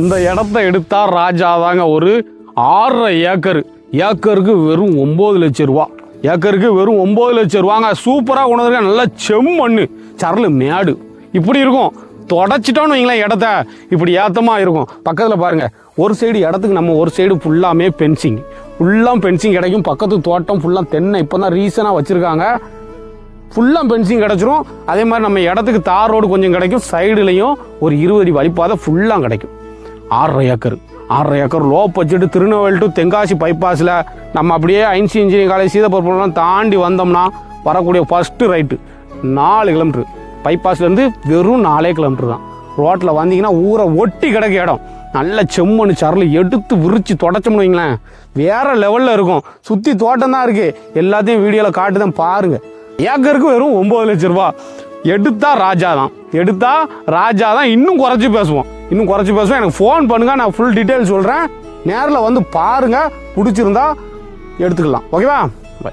இந்த இடத்த எடுத்தால் ராஜா தாங்க ஒரு ஆறரை ஏக்கர். ஏக்கருக்கு வெறும் ஒம்பது லட்சம் ரூபா. ஏக்கருக்கு வெறும் ஒம்பது லட்சம் ரூபாங்க. சூப்பராக உணர்ந்துருக்க நல்ல செம்மண்ணு சரல் மேடு. இப்படி இருக்கும். தொடச்சிட்டோன்னு வைங்களேன் இடத்த. இப்படி ஏத்தமாக இருக்கும். பக்கத்தில் பாருங்க. ஒரு சைடு இடத்துக்கு நம்ம ஒரு சைடு ஃபுல்லாமே பென்சிங் ஃபுல்லாக பென்சிங் கிடைக்கும். பக்கத்து தோட்டம் ஃபுல்லாக தென்னை. இப்போ தான் ரீசனாக வச்சுருக்காங்க. ஃபுல்லாக பென்சிங் கிடச்சிரும். அதே மாதிரி நம்ம இடத்துக்கு தார் ரோடு கொஞ்சம் கிடைக்கும். சைடுலையும் ஒரு இருபது வழிப்பாதை ஃபுல்லாக கிடைக்கும். ஆறரை ஏக்கர். ஆறரை acre low budget Tirunelveli to Tenkasi பைபாஸில் நம்ம அப்படியே ஐன்சி இன்ஜினியரிங் காலேஜ் சீதப்பூர்லாம் தாண்டி வந்தோம்னா வரக்கூடிய ஃபஸ்ட்டு ரைட்டு நாலு கிலோமீட்ரு பைபாஸ்லேருந்து வெறும் நாலே கிலோமீட்ரு தான். ரோட்டில் வந்தீங்கன்னா ஊரை ஒட்டி கிடக்க இடம். நல்ல செம்மண் சரல் எடுத்து விரித்து தொடச்சோம்னு வைங்களேன். வேறு லெவலில் இருக்கும். சுற்றி தோட்டம் தான் இருக்குது எல்லாத்தையும் வீடியோவில் காட்டுதான் பாருங்கள் ஏக்கருக்கு வெறும் ஒம்பது லட்ச ரூபா. எடுத்தால் ராஜா தான். எடுத்தா ராஜா தான் இன்னும் குறைச்சி பேசுவோம் இன்னும் குறைச்சி பேசுவோம் எனக்கு ஃபோன் பண்ணுங்க நான் ஃபுல் டீட்டெயில் சொல்கிறேன் நேரில் வந்து பாருங்க பிடிச்சிருந்தா எடுத்துக்கலாம். ஓகேவா பை